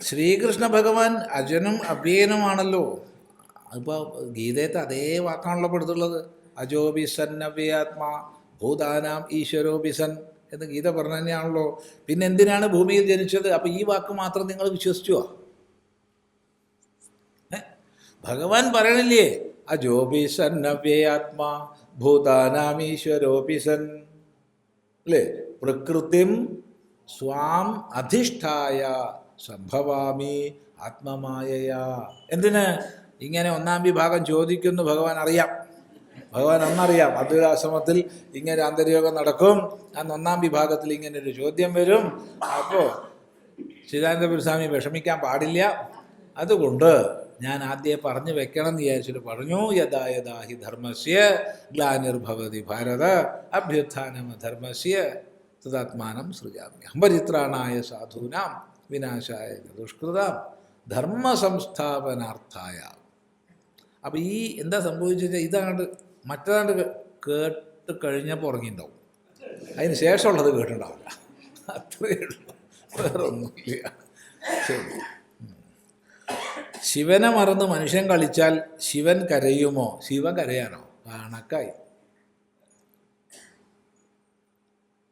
ശ്രീകൃഷ്ണ ഭഗവാൻ അജനും അഭ്യയനുമാണല്ലോ. ഇപ്പോൾ ഗീതയത്തെ അതേ വാക്കാണല്ലോ പെടുത്തുള്ളത്. അജോബിസൻ അവ്യാത്മാ ഭൂതാനാം ഈശ്വരോബിസൻ എന്ന് ഗീത പറഞ്ഞു തന്നെയാണല്ലോ പിന്നെ എന്തിനാണ് ഭൂമിയിൽ ജനിച്ചത്? അപ്പം ഈ വാക്ക് മാത്രം നിങ്ങൾ വിശ്വസിച്ചുവോ? ഭഗവാൻ പറയണില്ലേ? അജോബിസൻ അവ്യയാത്മാ ഭൂതാനാം ഈശ്വരോപിസൻ അല്ലേ? പ്രകൃതിം സ്വാം അധിഷ്ഠായ സംഭവാമി ആത്മമായയാ. എന്തിന്? ഇങ്ങനെ ഒന്നാം വിഭാഗം ചോദിക്കുന്നു ഭഗവാൻ അറിയാം. ഭഗവാൻ അന്നറിയാം. അദ്വൈതാശ്രമത്തിൽ ഇങ്ങനെ അന്തര്യോഗം നടക്കും. അന്ന് ഒന്നാം വിഭാഗത്തിൽ ഇങ്ങനെ ഒരു ചോദ്യം വരും. അപ്പോൾ ചിദാനന്ദപുരസ്വാമി വിഷമിക്കാൻ പാടില്ല. അതുകൊണ്ട് ഞാൻ ആദ്യം പറഞ്ഞു വെക്കണം എന്ന് വിചാരിച്ചിട്ട് പറഞ്ഞു യഥാ യഥാ ഹി ധർമ്മസ്യ ഗ്ലാനിർഭവതി ഭാരത അഭ്യുത്ഥാനം ധർമ്മസ്യ തദാത്മാനം സൃജാമി പരിത്രാണായ സാധൂനാം. വിനാശായ ദുഷ്കൃതാം ധർമ്മ സംസ്ഥാപനാർത്ഥായ അപ്പം ഈ എന്താ സംഭവിച്ചാൽ ഇതാണ്ട് മറ്റേതാണ്ട് കേട്ട് കഴിഞ്ഞപ്പോൾ ഉറങ്ങിയിട്ടുണ്ടാവും അതിന് ശേഷമുള്ളത് കേട്ടിട്ടുണ്ടാവില്ല. അത്രയേ ഉള്ളൂ. വേറെ ഒന്നുമില്ല ശരി. ശിവനെ മറന്ന് മനുഷ്യൻ കളിച്ചാൽ ശിവൻ കരയുമോ? ശിവൻ കരയാനോ? കണക്കായി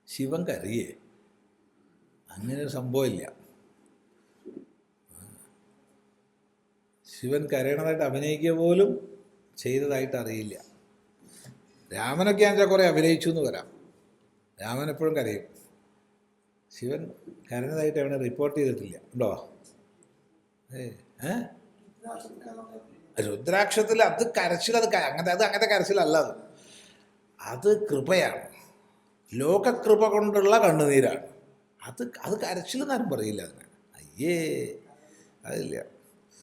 ശിവൻ കരയേ. അങ്ങനെ ഒരു സംഭവമില്ല ശിവൻ കരയണതായിട്ട് അഭിനയിക്കുക പോലും ചെയ്തതായിട്ട് അറിയില്ല. രാമനൊക്കെ ആണെച്ചാൽ കുറേ അഭിനയിച്ചു എന്ന് വരാം. രാമൻ എപ്പോഴും കരയും. ശിവൻ കരഞ്ഞതായിട്ട് അവനെ റിപ്പോർട്ട് ചെയ്തിട്ടില്ല. ഉണ്ടോ? ഏ? രുദ്രാക്ഷത്തിൽ അത് കരച്ചിൽ അത് അങ്ങനത്തെ അത് അങ്ങനത്തെ കരച്ചിലല്ല അത്. അത് കൃപയാണ്. ലോകകൃപ കൊണ്ടുള്ള കണ്ണുനീരാണ്. അത് അത് കരച്ചിൽ എന്നാരും പറയില്ല അതിന്. അയ്യേ അതില്ല.